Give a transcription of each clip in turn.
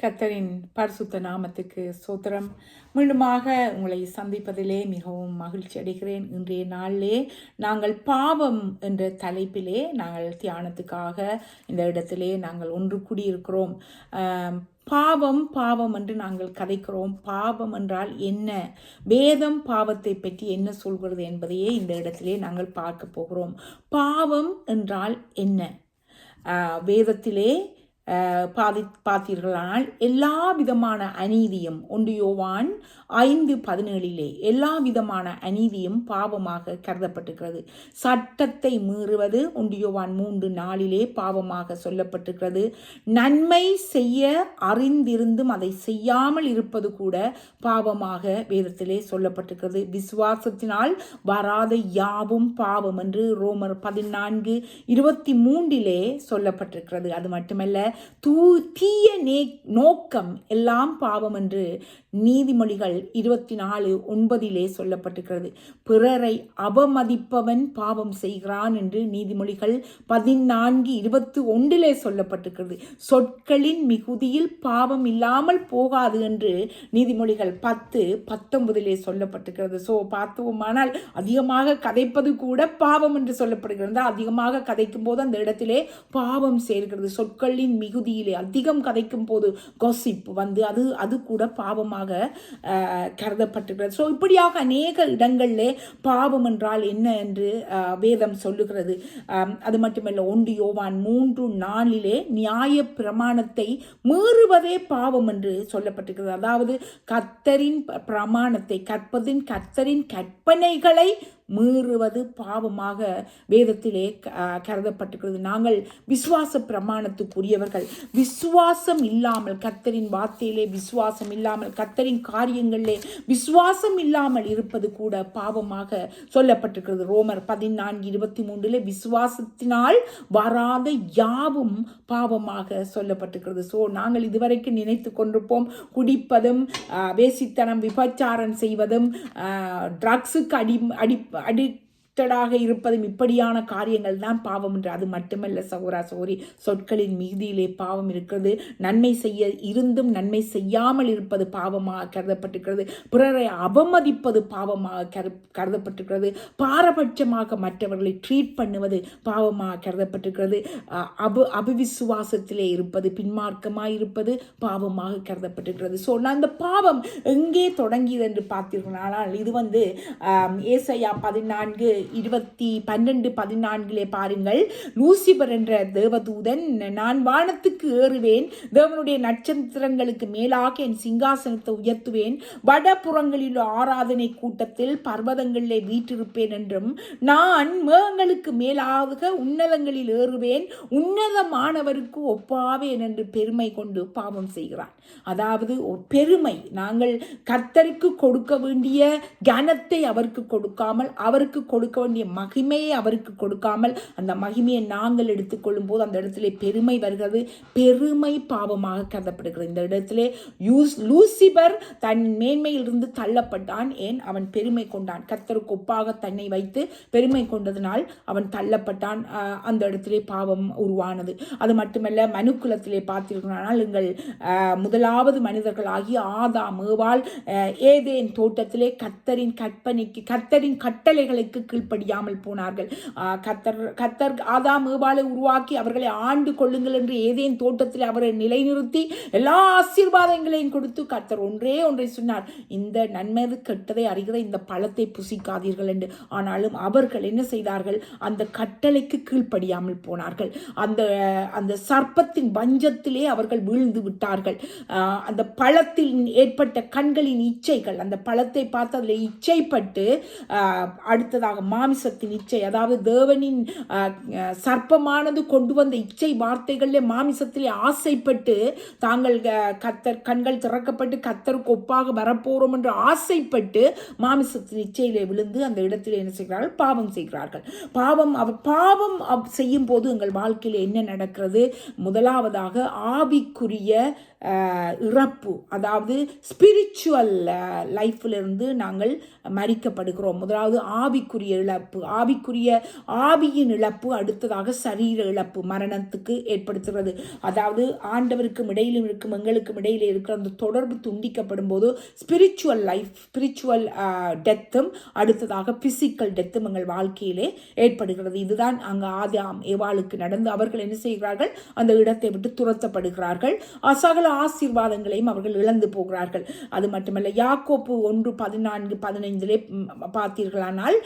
கர்த்தரின் பரிசுத்த நாமத்துக்கு சோத்திரம் மீண்டுமாக உங்களை சந்திப்பதிலே மிகவும் மகிழ்ச்சி அடைகிறேன். இன்றைய நாளிலே நாங்கள் பாவம் என்ற தலைப்பிலே நாங்கள் தியானத்துக்காக இந்த இடத்திலே நாங்கள் ஒன்று கூடியிருக்கிறோம். பாவம் பாவம் என்று நாங்கள் கதைக்கிறோம். பாவம் என்றால் என்ன? வேதம் பாவத்தை பற்றி என்ன சொல்கிறது என்பதையே இந்த இடத்திலே நாங்கள் பார்க்க போகிறோம். பாவம் என்றால் என்ன? வேதத்திலே பாதி பார்த்தீர்களானால் எல்லா விதமான அநீதியும் ஒன்று யோவான் ஐந்து பதினேழிலே எல்லா விதமான அநீதியும் பாவமாக கருதப்பட்டிருக்கிறது. சட்டத்தை மீறுவது ஒன்று யோவான் மூன்று நாளிலே பாவமாக சொல்லப்பட்டிருக்கிறது. நன்மை செய்ய அறிந்திருந்தும் அதை செய்யாமல் இருப்பது கூட பாவமாக வேதத்திலே சொல்லப்பட்டிருக்கிறது. விசுவாசத்தினால் வராத யாவும் பாவம் என்று ரோமர் பதினான்கு இருபத்தி மூன்றிலே சொல்லப்பட்டிருக்கிறது. அது மட்டுமல்ல தூ தீய நே நோக்கம் எல்லாம் பாவம் என்று நீதிமொழிகள் இருபத்தி நாலு ஒன்பதிலே சொல்லப்பட்டிருக்கிறது. பிறரை அவமதிப்பவன் பாவம் செய்கிறான் என்று நீதிமொழிகள் பதினான்கு இருபத்தி ஒன்றிலே சொல்லப்பட்டிருக்கிறது. சொற்களின் மிகுதியில் பாவம் இல்லாமல் போகாது என்று நீதிமொழிகள் பத்து பத்தொன்பதிலே சொல்லப்பட்டிருக்கிறது. ஸோ பார்த்தோமானால் அதிகமாக கதைப்பது கூட பாவம் என்று சொல்லப்படுகிறது. அதிகமாக கதைக்கும் போது அந்த இடத்திலே பாவம் சேர்கிறது. சொற்களின் மிகுதியிலே அதிகம் கதைக்கும் போது கொசிப் வந்து அது அது கூட பாவமாக ஆஹ், கருதப்பட்டிருக்கிறது. ஸோ இப்படியாக அநேக இடங்களிலே பாவம் என்றால் என்ன என்று வேதம் சொல்லுகிறது. அது மட்டுமல்ல ஒன்று யோவான் மூன்று நாளிலே நியாய பிரமாணத்தை மீறுவதே பாவம் என்று சொல்லப்பட்டிருக்கிறது. அதாவது கத்தரின் பிரமாணத்தை கற்பதின் கத்தரின் கற்பனைகளை மீறுவது பாவமாக வேதத்திலே க- கருதப்பட்டிருக்கிறது. நாங்கள் விசுவாச பிரமாணத்துக்குரியவர்கள். விசுவாசம் இல்லாமல் கத்தரின் வார்த்தையிலே விசுவாசம் இல்லாமல் கத்தரின் காரியங்களிலே விசுவாசம் இல்லாமல் இருப்பது கூட பாவமாக சொல்லப்பட்டிருக்கிறது. ரோமர் பதினான்கு இருபத்தி மூன்றில் விசுவாசத்தினால் வராத யாவும் பாவமாக சொல்லப்பட்டிருக்கிறது. ஸோ நாங்கள் இதுவரைக்கும் நினைத்து கொண்டிருப்போம். குடிப்பதும் வேசித்தனம் விபச்சாரம் செய்வதும் ட்ரக்ஸுக்கு அடி அடி ಅಡಿ அடிக்டடாக இருப்பதும் இப்படியான காரியங்கள் தான் பாவம் என்று. அது மட்டுமல்ல சகோரா சகோரி சொற்களின் மீதியிலே பாவம் இருக்கிறது. நன்மை செய்ய இருந்தும் நன்மை செய்யாமல் இருப்பது பாவமாக கருதப்பட்டிருக்கிறது. பிறரை அவமதிப்பது பாவமாக கரு கருதப்பட்டிருக்கிறது. பாரபட்சமாக மற்றவர்களை ட்ரீட் பண்ணுவது பாவமாக கருதப்பட்டிருக்கிறது. அபு அபிவிசுவாசத்திலே இருப்பது பின்மார்க்கமாக இருப்பது பாவமாக கருதப்பட்டிருக்கிறது. ஸோ நான் அந்த பாவம் எங்கே தொடங்கியது என்று பார்த்தீர்களானால் இது வந்து ஏசையா பதினான்கு இருபத்தி பன்னெண்டு பதினான்கிலே பாருங்கள். லூசிபர் என்ற தேவதூதன் நான் வானத்துக்கு ஏறுவேன் தேவனுடைய நட்சத்திரங்களுக்கு மேலாக என் சிங்காசனத்தை உயர்த்துவேன். வடபுறங்களில் ஆராதனை கூட்டத்தில் பர்வதங்களிலே வீற்றிருப்பேன் என்றும் நான் மேகங்களுக்கு மேலாக உன்னதங்களில் ஏறுவேன். உன்னதமானவருக்கு ஒப்பாவேன் என்று பெருமை கொண்டு பாவம் செய்கிறான். அதாவது ஒரு பெருமை. நாங்கள் கர்த்தருக்கு கொடுக்க வேண்டிய கனத்தை அவருக்கு கொடுக்காமல் அவருக்கு கொடுக்க வேண்டிய மகிமையை அவருக்கு கொடுக்காமல் அந்த மகிமையை நாங்கள் எடுத்துக்கொள்ளும் போது அந்த இடத்துல பெருமை வருகிறது. பெருமை பாவமாக கருதப்படுகிறது. இந்த இடத்திலே யூஸ் லூசிபர் தன் மேன்மையிலிருந்து தள்ளப்பட்டான். ஏன்? அவன் பெருமை கொண்டான். கத்தருக்கு ஒப்பாக தன்னை வைத்து பெருமை கொண்டதனால் அவன் தள்ளப்பட்டான். அந்த இடத்திலே பாவம் உருவானது. அது மட்டுமல்ல மனுக்குலத்திலே பார்த்திருக்கிறானால் எங்கள் முதலாவது மனிதர்கள் ஆகிய மேவால் ஏவாள் ஏதேன் தோட்டத்திலே கத்தரின் கற்பனைக்கு கத்தரின் கட்டளைகளுக்கு கீழ்ப்படியாமல் போனார்கள். கத்தர் கத்தர் கர்த்தர் ஆதாம் உருவாக்கி அவர்களை ஆண்டு கொள்ளுங்கள் என்று ஏதேன் தோட்டத்தில் அவரை நிலைநிறுத்தி எல்லா ஆசீர்வாதங்களையும் கொடுத்து கத்தர் ஒன்றே ஒன்றை சொன்னார். இந்த நன்மது கெட்டதை அறிகிற இந்த பழத்தை புசிக்காதீர்கள் என்று. ஆனாலும் அவர்கள் என்ன செய்தார்கள்? அந்த கட்டளைக்கு கீழ்ப்படியாமல் போனார்கள். அந்த அந்த சர்ப்பத்தின் வஞ்சத்திலே அவர்கள் வீழ்ந்து விட்டார்கள். அந்த பழத்தில் ஏற்பட்ட கண்களின் இச்சைகள் அந்த பழத்தை பார்த்து அதில் இச்சைப்பட்டு அடுத்ததாக மாமிசத்தின் இச்சை அதாவது தேவனின் சர்ப்பமானது கொண்டு வந்த இச்சை வார்த்தைகளிலே மாமிசத்திலே ஆசைப்பட்டு தாங்கள் கத்தர் கண்கள் திறக்கப்பட்டு கத்தருக்கு ஒப்பாக வரப்போகிறோம் என்று ஆசைப்பட்டு மாமிசத்தின் இச்சையிலே விழுந்து அந்த இடத்திலே என்ன செய்கிறார்கள்? பாவம் செய்கிறார்கள். பாவம் அவ பாவம் அவ் செய்யும் போது எங்கள் வாழ்க்கையில் என்ன நடக்கிறது? முதலாவதாக ஆவிக்குரிய இறப்பு. அதாவது ஸ்பிரிச்சுவல் லைஃப்பிலிருந்து நாங்கள் மறிக்கப்படுகிறோம். முதலாவது ஆவிக்குரிய இழப்பு. ஆவிக்குரிய ஆவியின் இழப்பு அடுத்ததாக சரீர இழப்பு மரணத்துக்கு ஏற்படுத்துகிறது. அதாவது ஆண்டவருக்கும் இடையிலும் இருக்கும் எங்களுக்கும் இடையில இருக்கிற அந்த தொடர்பு துண்டிக்கப்படும் போது ஸ்பிரிச்சுவல் லைஃப் ஸ்பிரிச்சுவல் டெத்தும் அடுத்ததாக பிசிக்கல் டெத்தும் எங்கள் வாழ்க்கையிலே ஏற்படுகிறது. இதுதான் அங்கு ஆதாம் ஏவாளுக்கு நடந்து அவர்கள் என்ன செய்கிறார்கள்? அந்த இடத்தை விட்டு துரத்தப்படுகிறார்கள். அசகல ஆசீர்வாதங்களையும் அவர்கள் இழந்து போகிறார்கள். அது மட்டுமல்ல யாக்கோப்பு ஒன்று பதினான்கு பதினைந்திலே பார்த்தீர்களானால்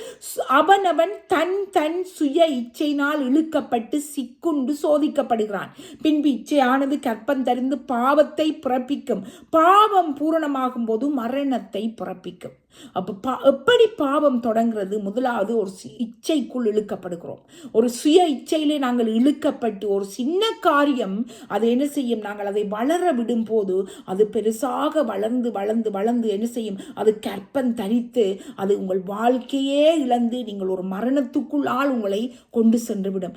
அவனவன் தன் தன் சுய இச்சையினால் இழுக்கப்பட்டு சிக்குண்டு சோதிக்கப்படுகிறான். பின்பு இச்சையானது கற்பந்தறிந்து பாவத்தை பிறப்பிக்கும். பாவம் பூரணமாகும் போது மரணத்தை பிறப்பிக்கும். அப்போ பா எப்படி பாவம் தொடங்குறது? முதலாவது ஒரு சி- இச்சைக்குள் இழுக்கப்படுகிறோம். ஒரு சுய இச்சையிலே நாங்கள் இழுக்கப்பட்டு ஒரு சின்ன காரியம் அதை என்ன செய்யும்? நாங்கள் அதை வளர விடும் போது அது பெருசாக வளர்ந்து வளர்ந்து வளர்ந்து என்ன செய்யும்? அது கற்பன் தரித்து அது உங்கள் வாழ்க்கையே இழந்து நீங்கள் ஒரு மரணத்துக்குள்ளால் உங்களை கொண்டு சென்று விடும்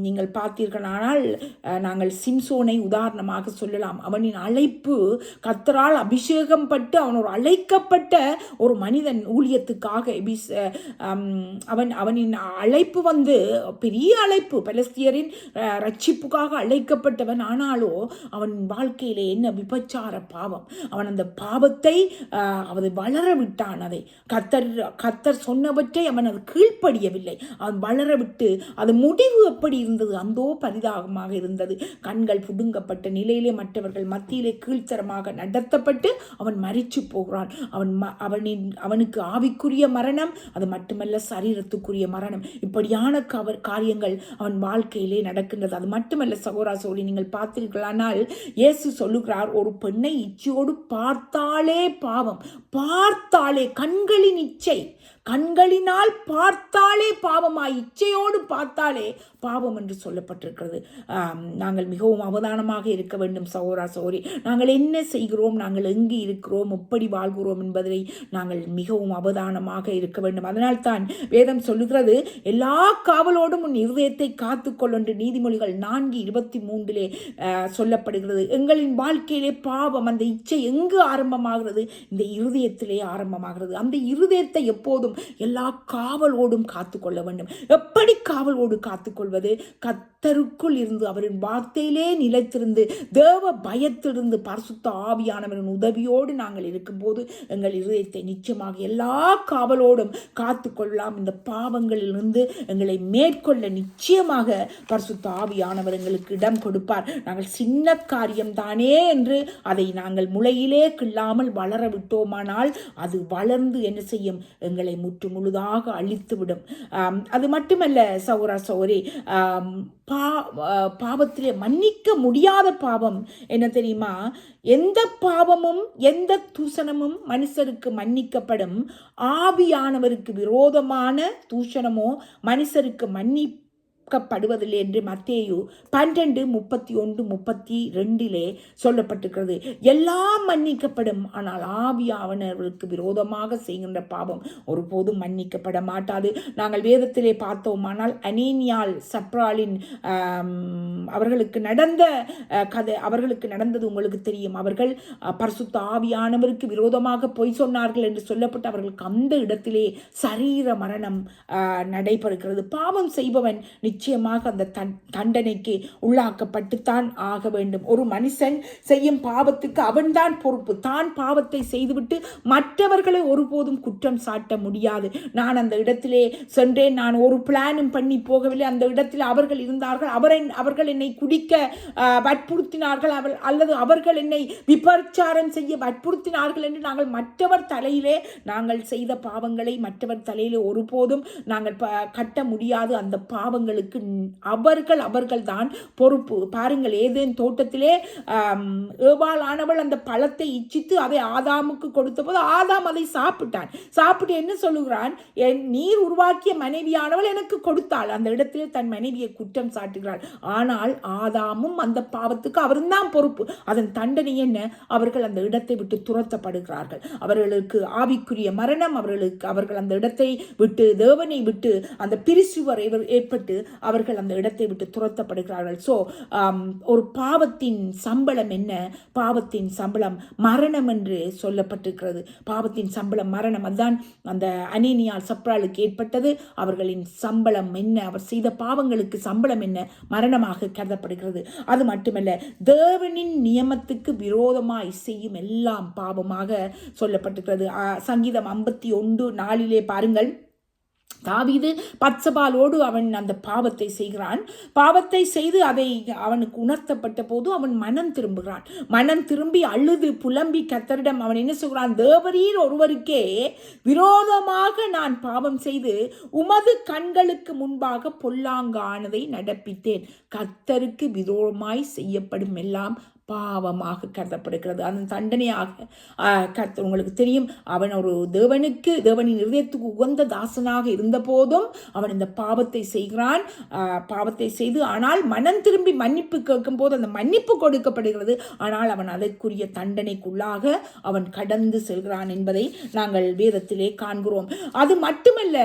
நீங்கள் பார்த்தீர்களானால் நாங்கள் சிம்சோனை உதாரணமாக சொல்லலாம். அவனின் அழைப்பு கத்தரால் அபிஷேகம் பட்டு அவன் ஒரு அழைக்கப்பட்ட ஒரு மனிதன் ஊழியத்துக்காக எபிஸ் அவன் அவனின் அழைப்பு வந்து பெரிய அழைப்பு. பலஸ்தியரின் ரட்சிப்புக்காக அழைக்கப்பட்டவன். ஆனாலோ அவன் வாழ்க்கையிலே என்ன விபச்சார பாவம். அவன் அந்த பாவத்தை அவன் அதை வளர விட்டான் அதை. கத்தர் கத்தர் சொன்னவற்றை அவன் அது கீழ்ப்படியவில்லை. அவன் வளர விட்டு அது முடிவு எப்படி இருந்தது? அந்தோ பரிதாபமாக இருந்தது. கண்கள் புடுங்கப்பட்ட நிலையிலே மற்றவர்கள் மத்தியிலே கீழ்த்தரமாக நடத்தப்பட்டு அவன் மறிச்சு போகிறான். அவன் ம- அவனின் அவனுக்கு ஆவிக்குரிய மரணம் அது மட்டுமல்ல சரீரத்துக்குரிய மரணம். இப்படியான கவர் காரியங்கள் அவன் வாழ்க்கையிலே நடக்கின்றது. அது மட்டுமல்ல சகோரா சோழி நீங்கள் பார்த்தீர்களானால் இயேசு சொல்லுகிறார் ஒரு பெண்ணை இச்சையோடு பார்த்தாலே பாவம். பார்த்தாலே கண்களின் இச்சை. கண்களினால் பார்த்தாலே பாவமாய் இச்சையோடு பார்த்தாலே பாவம் என்று சொல்லப்பட்டிருக்கிறது. நாங்கள் மிகவும் அவதானமாக இருக்க வேண்டும் சகோரா சகோரி நாங்கள் என்ன செய்கிறோம்? நாங்கள் எங்கு இருக்கிறோம்? எப்படி வாழ்கிறோம் என்பதை நாங்கள் மிகவும் அவதானமாக இருக்க வேண்டும். அதனால்தான் வேதம் சொல்லுகிறது எல்லா காவலோடும் உன் இருதயத்தை காத்துக்கொள் என்று நீதிமொழிகள் நான்கு இருபத்தி மூன்றிலே சொல்லப்படுகிறது. எங்களின் வாழ்க்கையிலே பாவம் அந்த இச்சை எங்கு ஆரம்பமாகிறது? இந்த இருதயத்திலே ஆரம்பமாகிறது. அந்த இருதயத்தை எப்போதும் எல்லா காவலோடும் காத்துக்கொள்ள வேண்டும். எப்படி காவலோடு காத்துக்கொள்வது? கத்தருக்குள் இருந்து அவரின் வார்த்தையிலே நிலைத்திருந்து தேவ பயத்திலிருந்து பரிசுத்த ஆவியானவரின் உதவியோடு நாங்கள் இருக்கும்போது எங்கள் இருதயத்தை நிச்சயமாக எல்லா காவலோடும் காத்துக்கொள்ளலாம். இந்த பாவங்களிலிருந்து எங்களை மேற்கொள்ள நிச்சயமாக பரிசுத்த ஆவியானவர் எங்களுக்கு இடம் கொடுப்பார். நாங்கள் சின்ன காரியம் தானே என்று அதை நாங்கள் முளையிலே கிள்ளாமல் வளர விட்டோமானால் அது வளர்ந்து என்ன செய்யும்? எங்களை முற்று முழுதாக அழித்துவிடும். அது மட்டுமல்ல சௌரா சௌரி பா பாவத்திலே மன்னிக்க முடியாத பாவம் என்ன தெரியுமா? எந்த பாவமும் எந்த தூஷணமும் மனுஷருக்கு மன்னிக்கப்படும். ஆவியானவருக்கு விரோதமான தூஷணமோ மனுஷருக்கு மன்னி கொடுக்கப்படுவதில்லை என்று மத்தேயு பன்னிரண்டு முப்பத்தி ஒன்று முப்பத்தி ரெண்டிலே சொல்லப்பட்டிருக்கிறது. எல்லாம் மன்னிக்கப்படும். ஆனால் ஆவியானவர்களுக்கு விரோதமாக செய்கின்ற பாவம் ஒருபோதும் மன்னிக்கப்பட மாட்டாது. நாங்கள் வேதத்திலே பார்த்தோமானால் அனீனியால் சப்ராலின் அவர்களுக்கு நடந்த கதை அவர்களுக்கு நடந்தது உங்களுக்கு தெரியும். அவர்கள் பரிசுத்த ஆவியானவருக்கு விரோதமாக பொய் சொன்னார்கள் என்று சொல்லப்பட்டு அவர்களுக்கு அந்த இடத்திலே சரீர மரணம் நடைபெறுகிறது. பாவம் செய்பவன் நிச்சயமாக அந்த தன் தண்டனைக்கு உள்ளாக்கப்பட்டுத்தான் ஆக வேண்டும். ஒரு மனுஷன் செய்யும் பாவத்துக்கு அவன்தான் பொறுப்பு. தான் பாவத்தை செய்துவிட்டு மற்றவர்களை ஒருபோதும் குற்றம் சாட்ட முடியாது. நான் அந்த இடத்திலே சென்றேன். நான் ஒரு பிளானும் பண்ணி போகவில்லை. அந்த இடத்தில் அவர்கள் இருந்தார்கள். அவரை அவர்கள் என்னை குடிக்க வற்புறுத்தினார்கள். அவர் அல்லது அவர்கள் என்னை விபச்சாரம் செய்ய வற்புறுத்தினார்கள் என்று நாங்கள் மற்றவர் தலையிலே நாங்கள் செய்த பாவங்களை மற்றவர் தலையிலே ஒருபோதும் நாங்கள் ப கட்ட முடியாது. அந்த பாவங்களுக்கு ந- அவர்கள் அவர்கள்தான் பொறுப்பு. பாருங்கள் ஏதேன் தோட்டத்திலே ஆம், ஆனவள் அந்த பழத்தை இச்சித்து அதை ஆதாமுக்கு கொடுத்தபோது ஆதாம் அதை சாப்பிட்டான். சாப்பிட்டு என்ன சொல்லுகிறான்? என் நீர் உருவாக்கிய மனைவியானவள் எனக்கு கொடுத்தாள். அந்த இடத்திலே தன் மனைவியை குற்றம் சாட்டுகிறாள். ஆனால் ஆதாமும் அந்த பாவத்துக்கு அவருந்தான் பொறுப்பு. அதன் தண்டனை என்ன? அவர்கள் அந்த இடத்தை விட்டு துரத்தப்படுகிறார்கள். அவர்களுக்கு ஆவிக்குரிய மரணம். அவர்களுக்கு அவர்கள் அந்த இடத்தை விட்டு தேவனை விட்டு அந்த பிரிசுவர் ஏற்பட்டு அவர்கள் அந்த இடத்தை விட்டு துரத்தப்படுகிறார்கள். ஸோ um, ஒரு பாவத்தின் சம்பளம் என்ன? பாவத்தின் சம்பளம் மரணம் என்று சொல்லப்பட்டிருக்கிறது. பாவத்தின் சம்பளம் மரணம். அதுதான் அந்த அனேனியால் சப்ராலுக்கு ஏற்பட்டது. அவர்களின் சம்பளம் என்ன? அவர் செய்த பாவங்களுக்கு சம்பளம் என்ன? மரணமாக கருதப்படுகிறது. அது மட்டுமல்ல தேவனின் நியமத்துக்கு விரோதமாய் செய்யும் எல்லாம் பாவமாக சொல்லப்பட்டிருக்கிறது. சங்கீதம் ஐம்பத்தி ஒன்று நாளிலே பாருங்கள். தாவீது பச்சபாலோடு அவன் அந்த பாவத்தை செய்கிறான். பாவத்தை செய்து அதை அவனுக்கு உணர்த்தப்பட்ட போது அவன் மனம் திரும்புகிறான். மனம் திரும்பி அழுது புலம்பி கத்தரிடம் அவன் என்ன சொல்கிறான்? தேவரீர் ஒருவருக்கே விரோதமாக நான் பாவம் செய்து உமது கண்களுக்கு முன்பாக பொல்லாங்கானதை நடப்பித்தேன். கத்தருக்கு விரோதமாய் செய்யப்படும் எல்லாம் பாவமாக கருதப்படுகிறது. அதன் தண்டனையாக கருத்து உங்களுக்கு தெரியும். அவன் ஒரு தேவனுக்கு தேவனின் இருதயத்துக்கு உகந்த தாசனாக இருந்த போதும் அவன் இந்த பாவத்தை செய்கிறான். பாவத்தை செய்து ஆனால் மனம் திரும்பி மன்னிப்பு கேட்கும் போது அந்த மன்னிப்பு கொடுக்கப்படுகிறது. ஆனால் அவன் அதற்குரிய தண்டனைக்குள்ளாக அவன் கடந்து செல்கிறான் என்பதை நாங்கள் வேதத்திலே காண்கிறோம். அது மட்டுமல்ல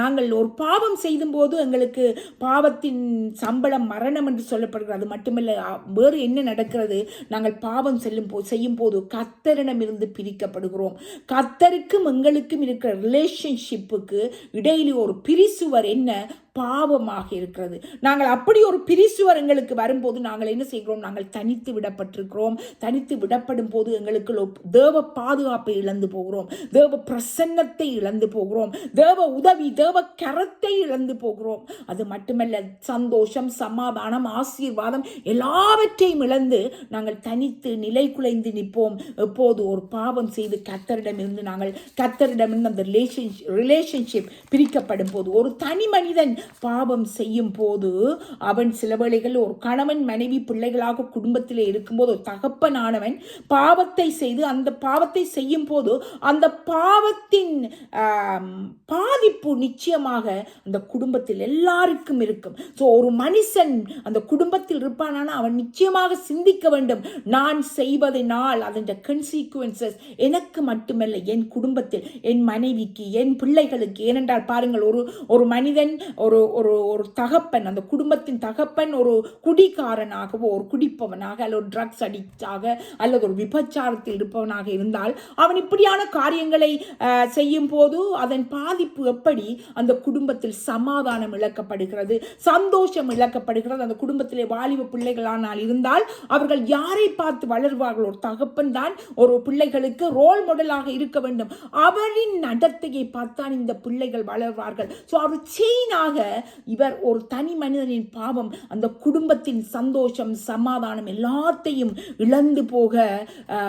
நாங்கள் ஒரு பாவம் செய்யும் போது எங்களுக்கு பாவத்தின் சம்பளம் மரணம் என்று சொல்லப்படுகிறது. அது மட்டுமல்ல வேறு என்ன நடக்கிறது? நாங்கள் பாவம் செல்லும் போ செய்யும் போது கத்தரிடமிருந்து பிரிக்கப்படுகிறோம். கத்தருக்கும் எங்களுக்கும் இருக்கிற ரிலேஷன்ஷிப்புக்கு இடையிலே ஒரு பிரிசுவர் என்ன? பாவமாக இருக்கிறது. நாங்கள் அப்படி ஒரு பிரிசுவர் எங்களுக்கு வரும்போது நாங்கள் என்ன செய்கிறோம்? நாங்கள் தனித்து விடப்பட்டிருக்கிறோம். தனித்து விடப்படும் போது எங்களுக்கு தேவ பாதுகாப்பை இழந்து போகிறோம். தேவ பிரசன்னத்தை இழந்து போகிறோம். தேவ உதவி தேவ கரத்தை இழந்து போகிறோம். அது மட்டுமல்ல சந்தோஷம் சமாதானம் ஆசீர்வாதம் எல்லாவற்றையும் இழந்து நாங்கள் தனித்து நிலை குலைந்து நிற்போம். எப்போது ஒரு பாவம் செய்து கத்தரிடமிருந்து நாங்கள் கத்தரிடமிருந்து அந்த ரிலேஷன் ரிலேஷன்ஷிப் பிரிக்கப்படும் போது ஒரு தனி மனிதன் பாவம் செய்யும் போது அவன் சில வேளைகள் ஒரு கணவன் மனைவி பிள்ளைகளாக குடும்பத்தில் இருக்கும்போது ஒரு தகப்பனானவன் பாவத்தை செய்து அந்த பாவத்தை செய்யும் போது அந்த பாவத்தின் பாதிப்பு நிச்சயமாக அந்த குடும்பத்தில் எல்லாருக்கும் இருக்கும். ஸோ ஒரு மனுஷன் அந்த குடும்பத்தில் இருப்பானான அவன் நிச்சயமாக சிந்திக்க வேண்டும். நான் செய்வதனால் அதன் கன்சீக்குவன்சஸ் எனக்கு மட்டுமல்ல என் குடும்பத்தில் என் மனைவிக்கு என் பிள்ளைகளுக்கு. ஏனென்றால் பாருங்கள் ஒரு ஒரு மனிதன் ஒரு ஒரு ஒரு தகப்பன் அந்த குடும்பத்தின் தகப்பன் ஒரு குடிகாரனாகவோ ஒரு குடிப்பவனாக அல்லது ஒரு ட்ரக்ஸ் அடிக்டாக அல்லது ஒரு விபச்சாரத்தில் இருப்பவனாக இருந்தால் அவன் இப்படியான காரியங்களை செய்யும் போது அதன் பாதிப்பு எப்படி அந்த குடும்பத்தில் சமாதானம் இழக்கப்படுகிறது சந்தோஷம் இழக்கப்படுகிறது அந்த குடும்பத்திலே வாலிப பிள்ளைகளானால் இருந்தால் அவர்கள் யாரை பார்த்து வளர்வார்கள்? ஒரு தகப்பன் தான் ஒரு பிள்ளைகளுக்கு ரோல் மாடலாக இருக்க வேண்டும். அவரின் நடத்தையை பார்த்தான் இந்த பிள்ளைகள் வளர்வார்கள். ஸோ அவர் செயினாக இவர் ஒரு தனி மனிதனின் பாவம் அந்த குடும்பத்தின் சந்தோஷம் சமாதானம் எல்லாத்தையும் இழந்து போக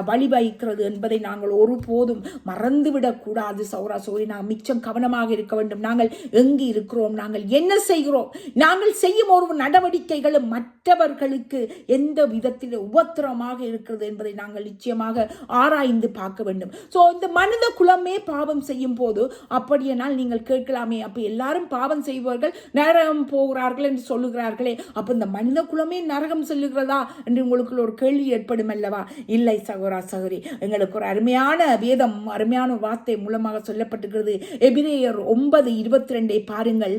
வழிவகிக்கிறது என்பதை நாங்கள் ஒருபோதும் மறந்துவிடக்கூடாது சௌரா சௌரி. நாங்கள் மிச்சம் கவனமாக இருக்க வேண்டும். நாங்கள் எங்கு இருக்கிறோம்? நாங்கள் என்ன செய்கிறோம்? நாங்கள் செய்யும் ஒரு நடவடிக்கைகளும் மற்றவர்களுக்கு எந்த விதத்தில் உபத்திரமாக இருக்கிறது என்பதை நாங்கள் நிச்சயமாக ஆராய்ந்து பார்க்க வேண்டும். ஸோ இந்த மனித குலமே பாவம் செய்யும் போது அப்படியானால் நீங்கள் கேட்கலாமே அப்போ எல்லாரும் பாவம் செய்வார்கள் செய்பவர்கள் நரகம் போகிறார்கள் என்று சொல்லுகிறார்களே அப்போ இந்த மனித குலமே நரகம் செல்லுகிறதா என்று உங்களுக்கு ஒரு கேள்வி ஏற்படும் அல்லவா? இல்லை சகோரா சகோரி எங்களுக்கு ஒரு அருமையான வேதம் அருமையான ஒரு வார்த்தை மூலமாக சொல்லப்பட்டிருக்கிறது. எபிரேயர் ஒன்பது இருபத்தி ரெண்டை பாருங்கள்.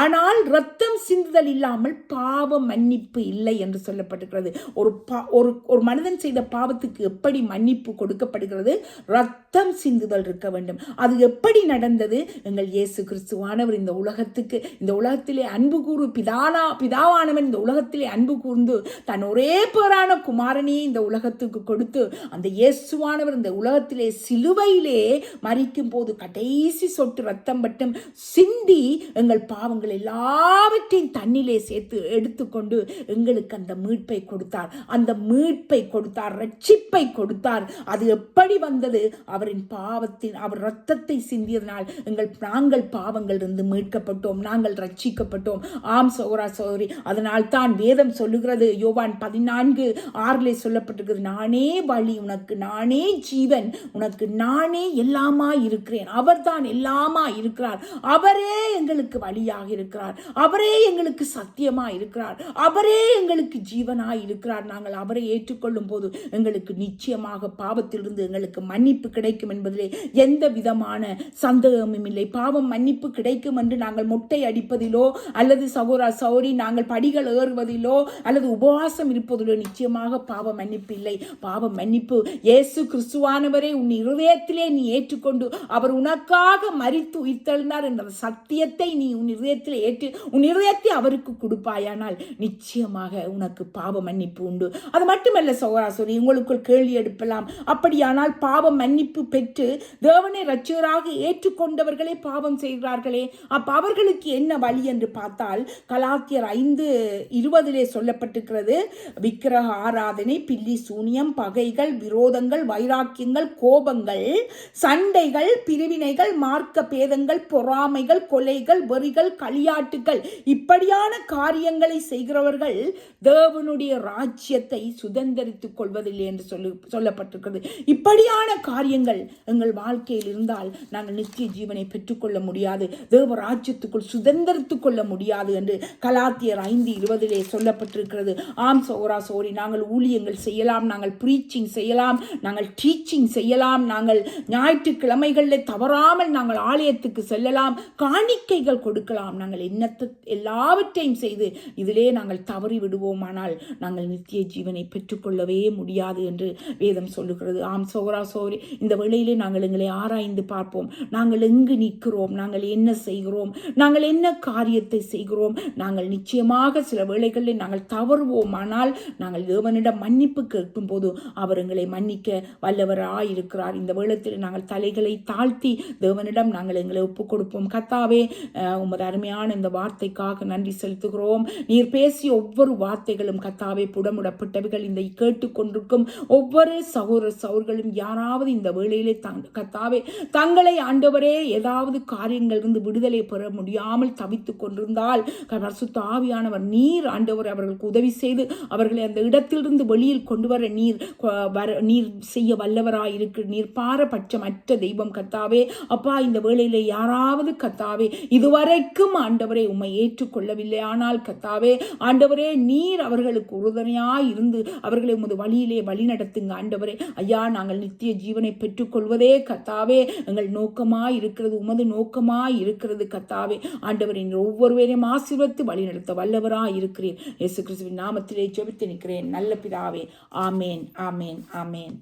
ஆனால் ரத்தம் சிந்துதல் இல்லாமல் பாவ மன்னிப்பு இல்லை என்று சொல்லப்பட்டிருக்கிறது. ஒரு பா ஒரு ஒரு மனிதன் செய்த பாவத்துக்கு எப்படி மன்னிப்பு கொடுக்கப்படுகிறது? ரத்தம் சிந்துதல் இருக்க வேண்டும். அது எப்படி நடந்தது? எங்கள் இயேசு கிறிஸ்துவானவர் இந்த உலகத்துக்கு இந்த உலகத்திலே அன்பு கூறு பிதானா பிதாவானவன் இந்த உலகத்திலே அன்பு கூர்ந்து தன் ஒரே பேரான குமாரனையே இந்த உலகத்துக்கு கொடுத்து அந்த இயேசுவானவர் இந்த உலகத்திலே சிலுவையிலே மறிக்கும் போது கடைசி சொட்டு ரத்தம் பட்டும் சிந்தி எங்கள் பாவங்கள் எல்லாவற்றையும் தண்ணிலே சேர்த்து எடுத்துக்கொண்டு எங்களுக்கு அந்த மீட்பை கொடுத்தார். அந்த மீட்பை கொடுத்தார் ரட்சிப்பை கொடுத்தார். அது எப்படி வந்தது? அவரின் பாவத்தின் அவர் ரத்தத்தை சிந்தியதனால் எங்கள் நாங்கள் பாவங்கள் இருந்து மீட்கப்பட்டோம். நாங்கள் ரட்சிக்கப்பட்டோம். ஆம் சோரா சோரி அதனால் தான் வேதம் சொல்லுகிறது. யோவான் பதினான்கு ஆறிலே சொல்லப்பட்டிருக்கிறது நானே வழி உனக்கு நானே ஜீவன் உனக்கு நானே எல்லாமா இருக்கிறேன். அவர்தான் எல்லாமா இருக்கிறார். அவரே எங்களுக்கு வழியாக இருக்கிறார். அவரே எங்களுக்கு சத்தியமா இருக்கிறார். அவரே எங்களுக்கு ஜீவனாக இருக்கிறார். நாங்கள் அவரை ஏற்றுக்கொள்ளும் போது எங்களுக்கு நிச்சயமாக பாவத்திலிருந்து எங்களுக்கு மன்னிப்பு கிடைக்கும் என்பதிலே எந்த விதமான சந்தேகமும் இல்லை. பாவம் மன்னிப்பு கிடைக்கும் என்று நாங்கள் மொட்டை அடி அடிப்பதிலோ அல்லது சகோரா சௌரி நாங்கள் படிகள் ஏறுவதிலோ அல்லது உபவாசம் இருப்பதிலோ நிச்சயமாக பாவ மன்னிப்பு இல்லை. பாவ மன்னிப்பு இயேசு கிறிஸ்துவானவரை உன் இருதயத்திலே நீ ஏற்றுக்கொண்டு அவர் உனக்காக மறித்து உயிர்த்தெழுந்தார் என்ற சத்தியத்தை நீ உன் இருதயத்தில் ஏற்று உன் இருதயத்தை அவருக்கு கொடுப்பாயானால் நிச்சயமாக உனக்கு பாவ மன்னிப்பு உண்டு. அது மட்டுமல்ல சகோராசோரி உங்களுக்குள் கேள்வி எடுப்பலாம் அப்படியானால் பாவ மன்னிப்பு பெற்று தேவனை ரட்சகராக ஏற்றுக்கொண்டவர்களே பாவம் செய்கிறார்களே. அப்ப அவர்களுக்கு என்ன வழி என்று பார்த்தால் கலாத்தியர் ஐந்து இருபதிலே சொல்லப்பட்டிருக்கிறது. விக்கிரக ஆராதனை பில்லி சூனியம் பகைகள் விரோதங்கள் வைராக்கியங்கள் கோபங்கள் சண்டைகள் பிரிவினைகள் மார்க்க பேதங்கள் பொறாமைகள் கொலைகள் வெறிகள் களியாட்டுகள். இப்படியான காரியங்களை செய்கிறவர்கள் தேவனுடைய ராஜ்யத்தை சுதந்திரித்துக் கொள்வதில்லை என்று சொல்லி சொல்லப்பட்டிருக்கிறது. இப்படியான காரியங்கள் எங்கள் வாழ்க்கையில் இருந்தால் நாங்கள் நித்திய ஜீவனை பெற்றுக்கொள்ள முடியாது. தேவ ராஜ்யத்துக்குள் சுதந்திர சுதந்திரத்துக் கொள்ள முடியாது என்று கலாத்தியர் ஐந்து இருபதிலே சொல்லப்பட்டிருக்கிறது. ஆம் சோரா சோரி நாங்கள் ஊழியங்கள் செய்யலாம் நாங்கள் ப்ரீச்சிங் செய்யலாம் நாங்கள் டீச்சிங் செய்யலாம் நாங்கள் ஞாயிற்றுக்கிழமைகளில் தவறாமல் நாங்கள் ஆலயத்துக்கு செல்லலாம் காணிக்கைகள் கொடுக்கலாம். நாங்கள் என்னத்தை எல்லாவற்றையும் செய்து இதிலே நாங்கள் தவறி விடுவோமானால் நாங்கள் நித்திய ஜீவனை பெற்றுக்கொள்ளவே முடியாது என்று வேதம் சொல்லுகிறது. ஆம் சோரா சோரி இந்த வேளையிலே நாங்கள் எங்களை ஆராய்ந்து பார்ப்போம். நாங்கள் எங்கு நிற்கிறோம்? நாங்கள் என்ன செய்கிறோம்? நாங்கள் என்ன காரியத்தை செய்கிறோம். நாங்கள் நிச்சயமாக சில வேளைகளில் நாங்கள் தவறுவோமானால் நாங்கள் தேவனிடம் மன்னிப்பு கேட்கும் போது அவர் எங்களை மன்னிக்க வல்லவராயிருக்கிறார். இந்த வேளத்தில் நாங்கள் தலைகளை தாழ்த்தி தேவனிடம் நாங்கள் எங்களை ஒப்புக் கொடுப்போம் கத்தாவே உமது அருமையான இந்த வார்த்தைக்காக நன்றி செலுத்துகிறோம். நீர் பேசிய ஒவ்வொரு வார்த்தைகளும் கத்தாவே புடமுடப்பட்டவைகள். இந்த கேட்டுக்கொண்டிருக்கும் ஒவ்வொரு சகோதர சகோதர்களும் யாராவது இந்த வேளையிலே தங் கத்தாவே தங்களை ஆண்டவரே ஏதாவது காரியங்கள் இருந்து விடுதலை பெற முடியாமல் தவித்துக் கொண்டிருந்தால். பரிசுத்த ஆவியானவர் நீர் ஆண்டவர் அவர்களுக்கு உதவி செய்து அவர்களை அந்த இடத்திலிருந்து வெளியில் கொண்டு வர நீர் வர நீர் செய்ய வல்லவராய் இருக்கு நீர் பாரபட்சமற்ற தெய்வம் கத்தாவே அப்பா இந்த வேளையிலே யாராவது கத்தாவே இதுவரைக்கும் ஆண்டவரை உம்மை ஏற்றுக்கொள்ளவில்லை. ஆனால் கத்தாவே ஆண்டவரே நீர் அவர்களுக்கு உறுதுணையாய் இருந்து அவர்களை உமது வழியிலே வழி நடத்துங்க ஆண்டவரே. ஐயா நாங்கள் நித்திய ஜீவனை பெற்றுக்கொள்வதே கத்தாவே எங்கள் நோக்கமாய் இருக்கிறது உமது நோக்கமாய் இருக்கிறது கத்தாவே ஆண்டவர் என்று ஒவ்வொருவரையும் ஆசீர்வத்து வழிநடத்த வல்லவராக வல்லவராய் இருக்கிறேன் இயேசு கிறிஸ்துவின் நாமத்திலே ஜெபித்து நிற்கிறேன். நல்ல பிதாவே ஆமேன் ஆமேன் ஆமேன்.